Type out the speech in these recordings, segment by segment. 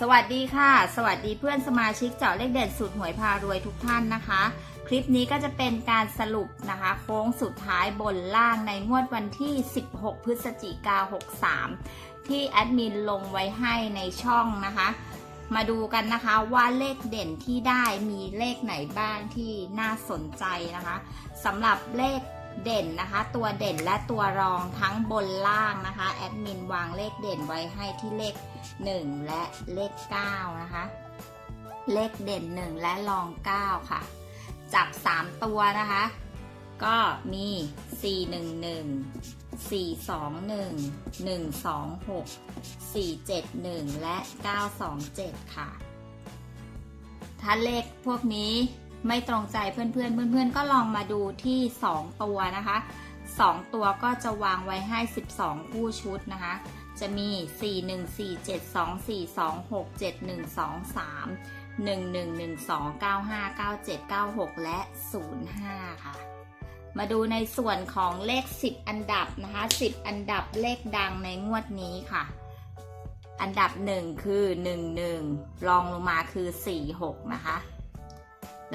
สวัสดีค่ะ สวัสดีเพื่อนสมาชิกเจาะเลขเด่นสูตรหวยพารวยทุกท่านนะคะ คลิปนี้ก็จะเป็นการสรุปนะคะ โค้งสุดท้ายบนล่างในงวดวันที่ 16 พฤศจิกา63 ที่แอดมินลงไว้ให้ในช่องนะคะ มาดูกันนะคะว่าเลขเด่นที่ได้มีเลขไหนบ้างที่น่าสนใจนะคะสำหรับเลข เด่นนะคะ ตัวเด่นและตัวรองทั้งบนล่างนะคะแอดมินวางเลขเด่นไว้ให้ที่เลข 1 และเลข 9 นะคะ เลขเด่น 1 และรอง 9 ค่ะ จับ 3 ตัวนะคะ ก็มี 4 1 1 4 2 1 1 2 6 4 7 1 และ 9 2 7 ค่ะ ถ้าเลขพวกนี้ ไม่ตรงใจเพื่อนๆเพื่อนๆก็ลองมาดูที่ 2 ตัวนะคะ 2 ตัวก็จะวางไว้ให้ 12 คู่ชุดนะคะ จะมี 4 1 4 7 2 4 2 6 7 1 2 3 1 1 1 2 9 5 9 7 9 6 และ 05 ค่ะ มาดูในส่วนของเลข 10 อันดับนะคะ 10 อันดับเลขดังในงวดนี้ค่ะ อันดับ 1 คือ 11 รองลงมาคือ 46 นะคะ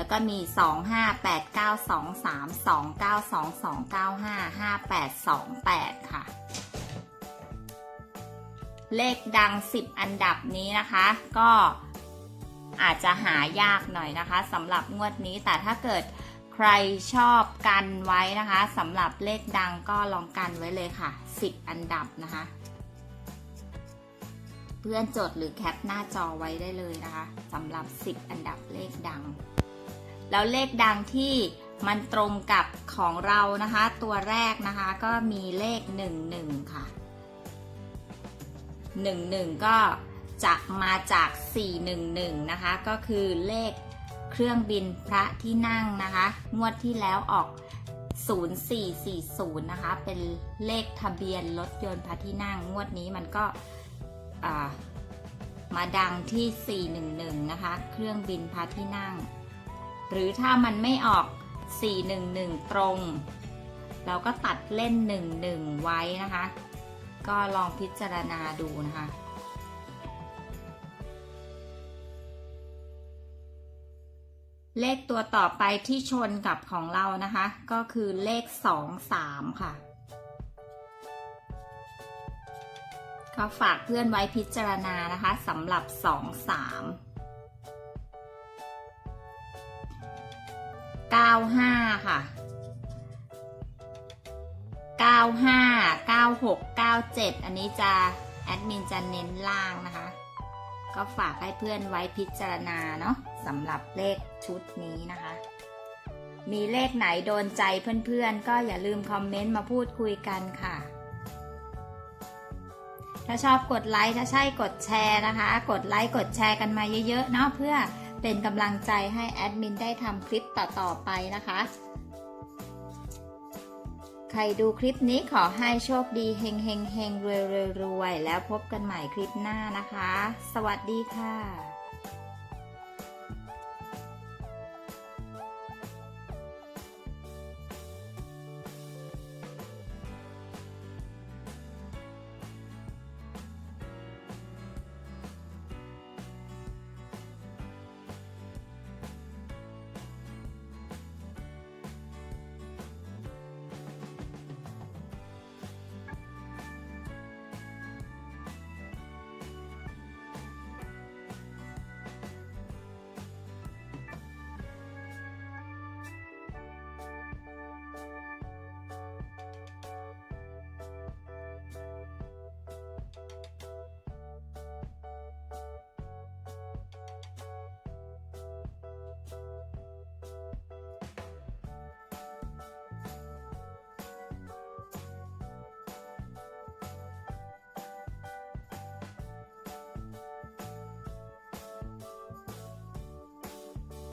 แล้วก็มี 2 5 8 9 2 3 2 9 2 2 9 5 5 8 2 8 ค่ะ เลขดัง 10 อันดับนี้นะคะ ก็อาจจะหายากหน่อยนะคะสำหรับงวดนี้แต่ถ้าเกิดใครชอบกันไว้นะคะสำหรับเลขดังก็ลองกันไว้เลยค่ะ 10 อันดับนะคะ เพื่อนจดหรือแคปหน้าจอไว้ได้เลยนะคะสำหรับ 10 อันดับเลขดัง แล้วเลขดังที่มันตรงกับของเรานะคะ ตัวแรกนะคะก็มีเลข 11 ค่ะ 11 ก็จะมาจาก 411 นะคะ ก็คือเลขเครื่องบินพระที่นั่งนะคะ งวดที่แล้วออก 0440 นะคะ เป็นเลขทะเบียนรถยนต์พระที่นั่ง งวดนี้มันก็มาดังที่ 411 นะคะ เครื่องบินพระที่นั่ง หรือถ้ามันไม่ออก 411 ตรง เราก็ตัดเล่น 11 ไว้นะคะ ก็ลองพิจารณาดูนะคะเลขตัวต่อไปที่ชนกับของเรานะคะ ก็คือเลข 2 3 ค่ะ ก็ฝากเพื่อนไว้พิจารณานะคะสำหรับ 2 3 95 ค่ะ 95 96 97 อันนี้จะแอดมินจะเน้นล่างนะคะ ก็ฝากให้เพื่อนไว้พิจารณาเนาะสำหรับเลขชุดนี้นะคะ มีเลขไหนโดนใจเพื่อนๆ ก็อย่าลืมคอมเมนต์มาพูดคุยกันค่ะถ้าชอบกดไลค์ถ้าใช่กดแชร์นะคะ กดไลค์กดแชร์กันมาเยอะๆเนาะเพื่อ เป็นกำลังใจให้แอดมินได้ทำคลิปต่อ ๆ ไปนะคะ ใครดูคลิปนี้ขอให้โชคดีเฮงเฮงเฮงรวยรวยรวยแล้วพบกันใหม่คลิปหน้านะคะ สวัสดีค่ะ